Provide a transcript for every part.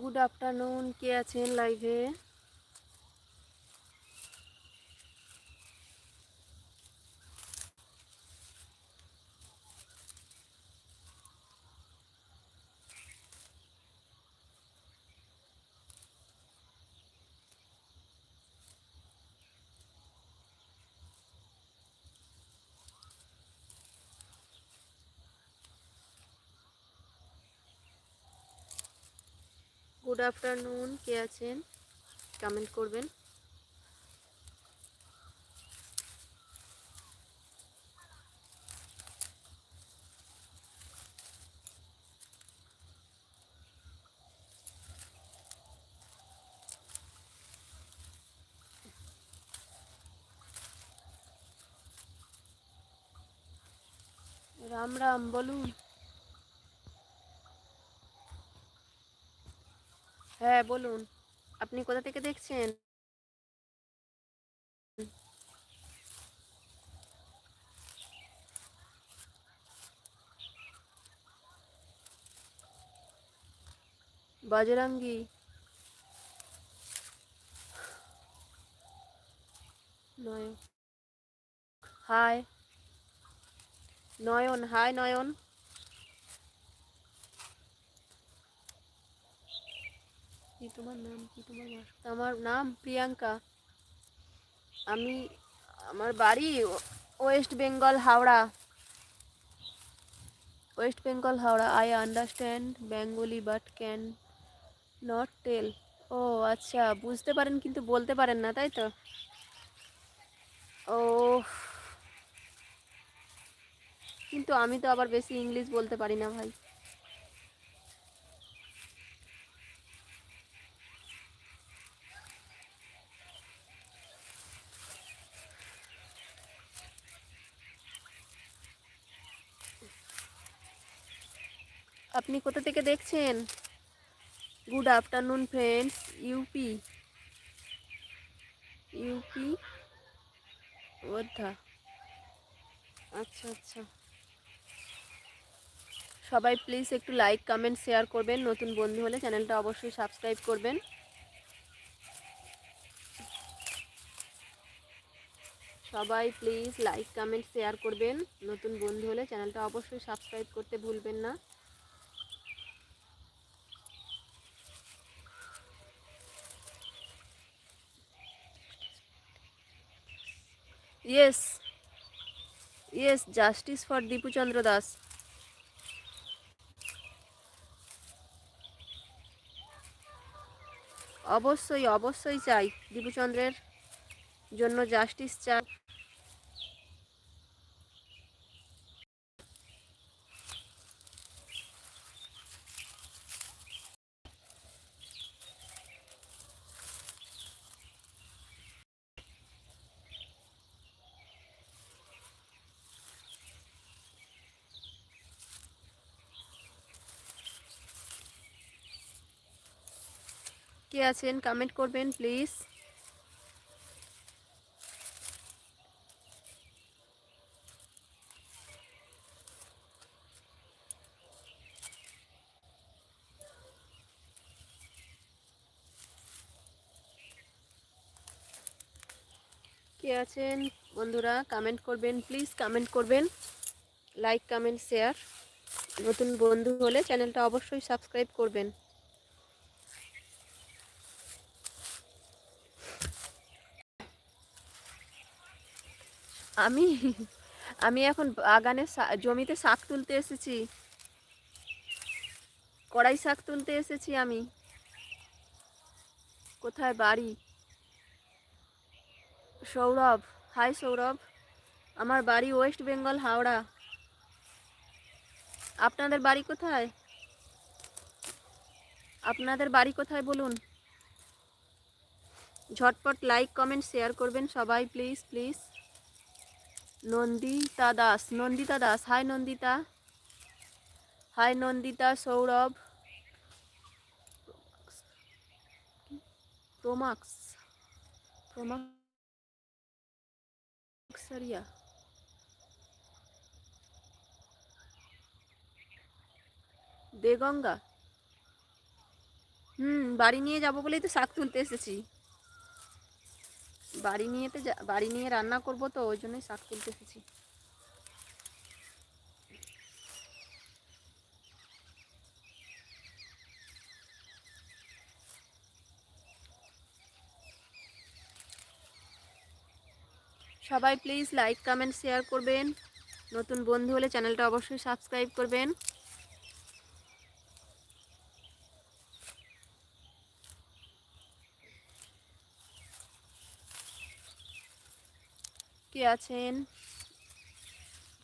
Good afternoon কে আছেন লাইভে good afternoon কে আছেন? কমেন্ট করবেন। রাম রাম বলুন। হ্যাঁ বলুন। আপনি কোথা থেকে দেখছেন? বজরঙ্গি। নয় হাই নয়ন হাই নয়ন। তোমার নাম, কি তোমার? আমার নাম প্রিয়াঙ্কা। আমি আমার বাড়ি West Bengal, Howrah. West Bengal, Howrah. I understand Bengali but can not tell ও আচ্ছা বুঝতে পারেন কিন্তু বলতে পারেন না, তাই তো? ও কিন্তু আমি তো আবার বেশি ইংলিশ বলতে পারি না ভাই। আপনি কোথা থেকে দেখছেন? Good afternoon friends UP UP ওদ্ধা আচ্ছা আচ্ছা। সবাই প্লিজ একটু লাইক কমেন্ট শেয়ার করবেন। নতুন বন্ধু হলে চ্যানেলটা অবশ্যই সাবস্ক্রাইব করবেন। সবাই প্লিজ লাইক কমেন্ট শেয়ার করবেন। নতুন বন্ধু হলে চ্যানেলটা অবশ্যই সাবস্ক্রাইব করতে ভুলবেন না। Yes yes justice for Dipuchandra Das অবশ্যই অবশ্যই চাই দীপুচন্দ্রের জন্য জাস্টিস চাই। কে আছেন? কমেন্ট করবেন প্লিজ কে আছেন? বন্ধুরা কমেন্ট করবেন প্লিজ কমেন্ট করবেন। লাইক কমেন্ট শেয়ার নতুন বন্ধু হলে চ্যানেলটা অবশ্যই সাবস্ক্রাইব করবেন। আমি আমি এখন বাগানে জমিতে শাক তুলতে এসেছি। কড়াই শাক তুলতে এসেছি আমি। কোথায় বাড়ি? সৌরভ, হাই সৌরভ, আমার বাড়ি ওয়েস্ট বেঙ্গল, হাওড়া। আপনাদের বাড়ি কোথায়? আপনাদের বাড়ি কোথায় বলুন? ঝটপট লাইক কমেন্ট শেয়ার করবেন সবাই please please Nandita Das Nandita Das hi Nandita hi Nandita Sourav, প্রোমাক্স, প্রোমাক্সারিয়া। দেগঙ্গা। হুম, বাড়ি নিয়ে যাব বলেই তো শাক তুলতে এসেছি। বাড়ি নিয়েতে বাড়ি নিয়ে রান্না করব তো, ওই জন্যই শাক তুলতে এসেছি। সবাই প্লিজ লাইক কমেন্ট শেয়ার করবেন। নতুন বন্ধু হলে চ্যানেলটা অবশ্যই সাবস্ক্রাইব করবেন। কে আছেন?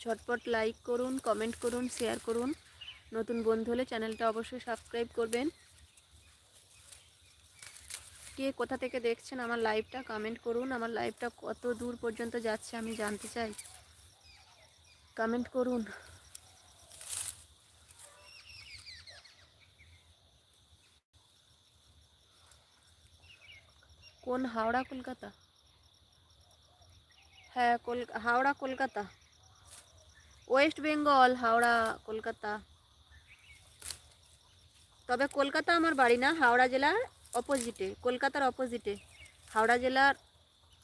ঝটপট লাইক করুন কমেন্ট করুন শেয়ার করুন। নতুন বন্ধু হলে চ্যানেলটা অবশ্যই সাবস্ক্রাইব করবেন। কে কোথা থেকে দেখছেন আমার লাইভটা কমেন্ট করুন। আমার লাইভটা কত দূর পর্যন্ত যাচ্ছে আমি জানতে চাই। কমেন্ট করুন। কোন হাওড়া, কলকাতা? হ্যাঁ কল, হাওড়া, কলকাতা। ওয়েস্ট বেঙ্গল, হাওড়া, কলকাতা। তবে কলকাতা আমার বাড়ি না, হাওড়া জেলার অপোজিটে কলকাতার অপোজিটে হাওড়া জেলার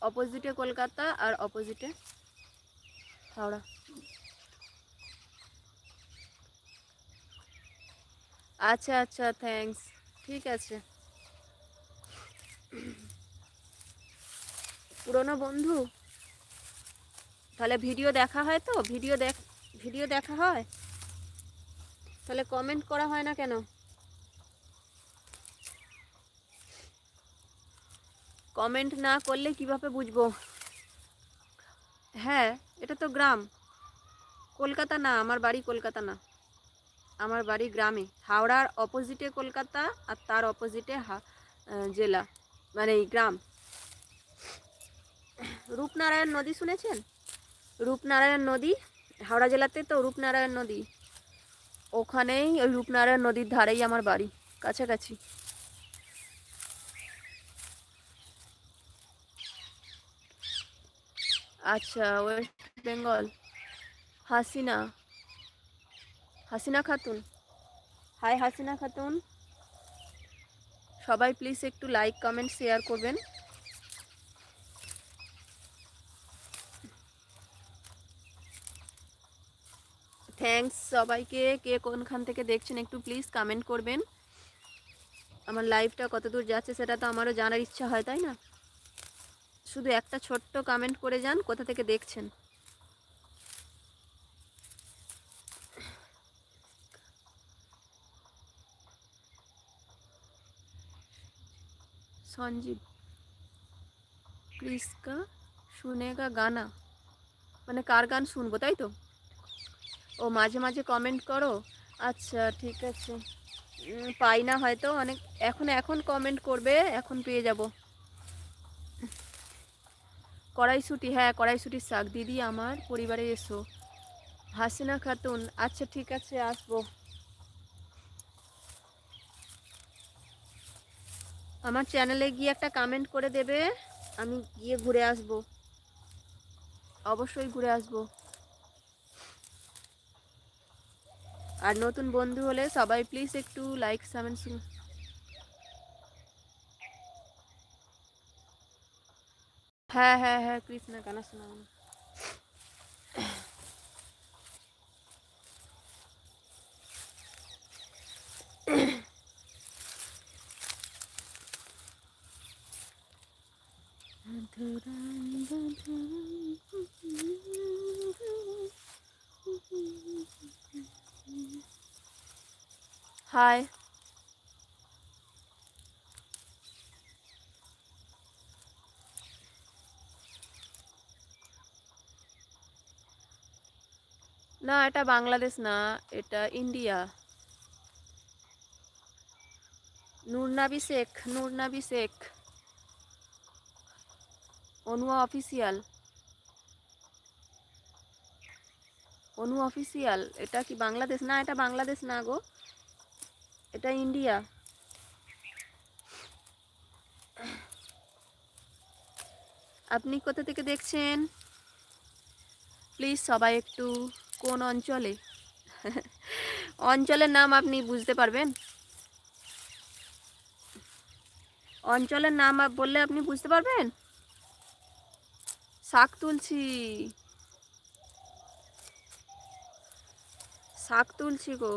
অপোজিটে কলকাতা আর অপোজিটে হাওড়া। আচ্ছা আচ্ছা থ্যাঙ্কস ঠিক আছে। পুরনো বন্ধু? তাহলে ভিডিও দেখা হয় তো? ভিডিও দেখ, ভিডিও দেখা হয়? তাহলে কমেন্ট করা হয় না কেন? কমেন্ট না করলে কীভাবে বুঝব? হ্যাঁ এটা তো গ্রাম। কলকাতা না, আমার বাড়ি কলকাতা না। আমার বাড়ি গ্রামে। হাওড়ার অপোজিটে কলকাতা আর তার অপোজিটে জেলা। মানে এই গ্রাম। রূপনারায়ণ নদী শুনেছেন? রূপনারায়ণ নদী, হাওড়া জেলাতে তো রূপনারায়ণ নদী। ওখানেই ওই রূপনারায়ণ নদীর ধারেই আমার বাড়ি, কাছাকাছি। আচ্ছা ওয়েস্ট বেঙ্গল। হাসিনা। হাসিনা খাতুন। হাই, হাসিনা খাতুন। সবাই প্লিজ একটু লাইক, কমেন্ট, শেয়ার করবেন। থ্যাঙ্কস সবাইকে। কে কোনখান থেকে দেখছেন একটু প্লিজ কমেন্ট করবেন। আমার লাইভটা কত দূর যাচ্ছে সেটা তো আমারও জানার ইচ্ছা হয়, তাই না? শুধু একটা ছোট্ট কমেন্ট করে যান, কোথা থেকে দেখছেন? সঞ্জীব ক্রিসকা শুনেগা গানা। মানে কার গান শুনব, তাই তো? ও মাঝে মাঝে কমেন্ট করো? আচ্ছা ঠিক আছে। পাই না হয়তো, অনেক, এখন এখন কমেন্ট করবে, এখন পেয়ে যাব। কড়াইশুটি হ্যাঁ কড়াইশুটির শাক। দিদি আমার, পরিবারে এসো। হাসিনা খাতুন আচ্ছা ঠিক আছে, আসব। আমার চ্যানেলে গিয়ে একটা কমেন্ট করে দেবে, আমি গিয়ে ঘুরে আসব। অবশ্যই ঘুরে আসব। আর নতুন বন্ধু হলে সবাই প্লিজ একটু লাইক সামেন্ট হ্যাঁ হ্যাঁ হ্যাঁ কৃষ্ণা গানা শোনাও না। হাই না, এটা বাংলাদেশ না, এটা ইন্ডিয়া। নূরনাবি শেখ নূরনাবি শেখ। অনুয়া অফিসিয়াল। অনু অফিসিয়াল, এটা কি বাংলাদেশ? না, এটা বাংলাদেশ না গো। এটা ইন্ডিয়া। আপনি কোথা থেকে দেখছেন? প্লিজ সবাই একটু কোন অঞ্চলে? অঞ্চলের নাম আপনি বুঝতে পারবেন? অঞ্চলের নাম বললে আপনি বুঝতে পারবেন? শাক তুলছি। শাক তুলছি গো।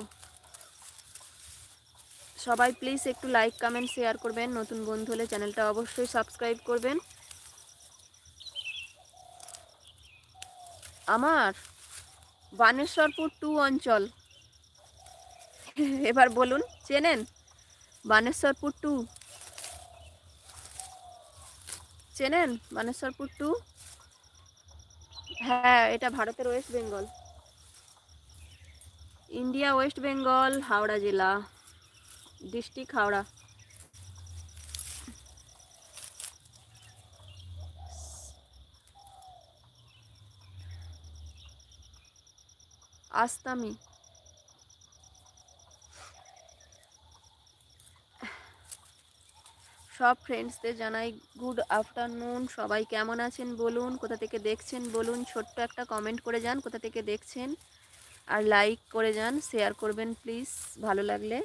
সবাই প্লিজ একটু লাইক কমেন্ট শেয়ার করবেন। নতুন বন্ধু হলে চ্যানেলটা অবশ্যই সাবস্ক্রাইব করবেন। আমার বানেশ্বরপুর টু অঞ্চল। এবার বলুন, চেনেন? বানেশ্বরপুর টু চেনেন বানেশ্বরপুর টু হ্যাঁ এটা ভারতের ওয়েস্ট বেঙ্গল ইন্ডিয়া ওয়েস্ট বেঙ্গল হাওড়া জেলা। ডিস্ট্রিক্ট হাওড়া আস্তামি। সব ফ্রেন্ডসদের জানাই গুড আফটারনুন সবাই কেমন আছেন বলুন? কোথা থেকে দেখছেন বলুন? ছোট্ট একটা কমেন্ট করে যান, কোথা থেকে দেখছেন? আর লাইক করে যান শেয়ার করবেন প্লিজ ভালো লাগলে।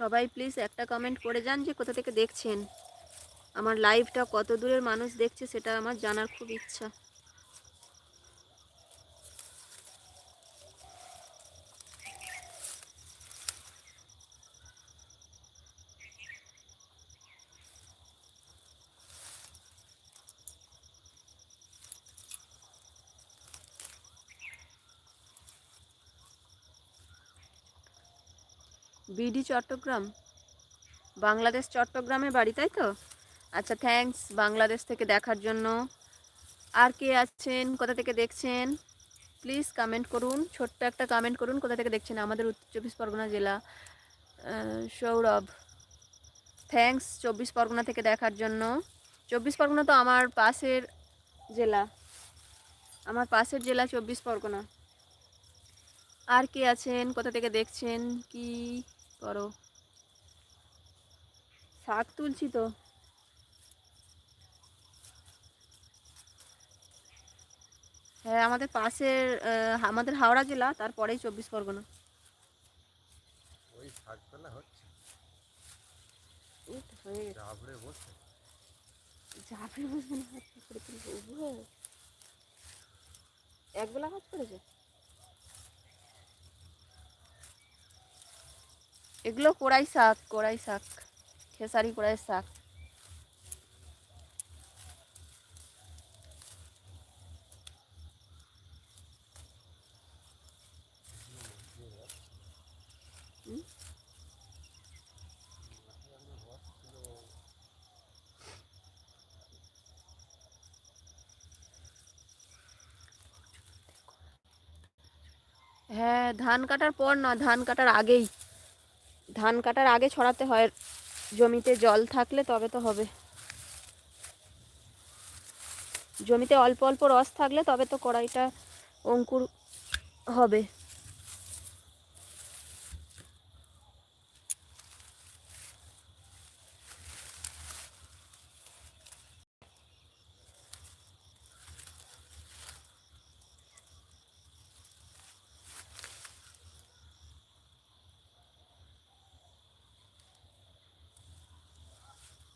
সবাই প্লিজ একটা কমেন্ট করে যান যে কোথা থেকে দেখছেন। আমার লাইভটা কত দূরের মানুষ দেখছে সেটা আমার জানার খুব ইচ্ছা। বিডি চট্টগ্রাম? বাংলাদেশ চট্টগ্রামে বাড়ি, তাই তো? আচ্ছা থ্যাঙ্কস বাংলাদেশ থেকে দেখার জন্য। আর কে আছেন? কোথা থেকে দেখছেন? প্লিজ কমেন্ট করুন। ছোট্ট একটা কমেন্ট করুন, কোথা থেকে দেখছেন? আমাদের উত্তর চব্বিশ পরগনা জেলা সৌরভ। থ্যাঙ্কস চব্বিশ পরগনা থেকে দেখার জন্য। চব্বিশ পরগনা তো আমার পাশের জেলা। আমার পাশের জেলা চব্বিশ পরগনা। আর কে আছেন? কোথা থেকে দেখছেন? কি করো। শাক তুলছি তো। হ্যাঁ আমাদের পাশের আমাদের হাওড়া জেলা তারপরেই চব্বিশ পরগনা। ওই হচ্ছে। বসে। না একবেলা কাজ করেছে? এগুলো কোড়াই শাক কোড়াই শাক, খেসারি কোড়াই শাক। হ্যাঁ ধান কাটার পর না, ধান কাটার আগেই। ধান কাটার আগে ছড়াতে হয়। জমিতে জল থাকলে তবে তো হবে। জমিতে অল্প অল্প রস থাকলে তবে তো কড়াইটা অঙ্কুর হবে।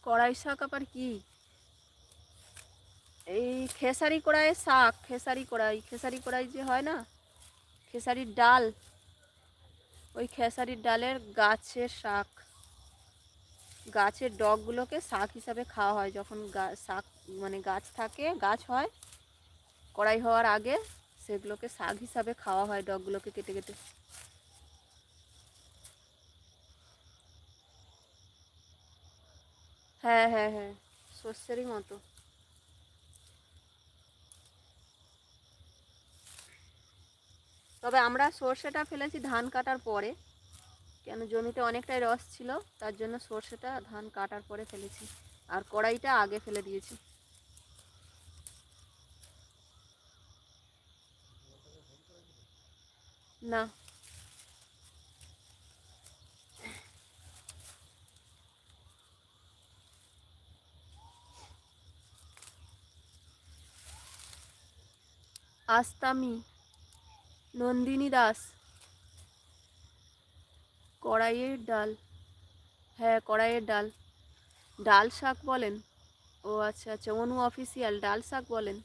কড়াই শাক আবার কি? এই খেসারি কড়াইয়ের শাক, খেসারি কড়াই খেসারি কড়াই যে হয় না? খেসারির ডাল। ওই খেসারির ডালের গাছের শাক। গাছের ডগগুলোকে শাক হিসাবে খাওয়া হয়। যখন শাক মানে গাছ থাকে, গাছ হয়, কড়াই হওয়ার আগে সেগুলোকে শাক হিসাবে খাওয়া হয়, ডগগুলোকে কেটে কেটে। হ্যাঁ হ্যাঁ হ্যাঁ শস্যেরই মতো। তবে আমরা সর্ষেটা ফেলেছি ধান কাটার পরে। কেন জমিতে অনেকটাই রস ছিল, তার জন্য সর্ষেটা ধান কাটার পরে ফেলেছি। আর কড়াইটা আগে ফেলে দিয়েছি। না আস্তামি, নন্দিনী দাস, কড়াইয়ের ডাল হ্যাঁ কড়াইয়ের ডাল। ডাল শাক বলেন? ও আচ্ছা আচ্ছা অনু অফিসিয়াল ডাল শাক বলেন?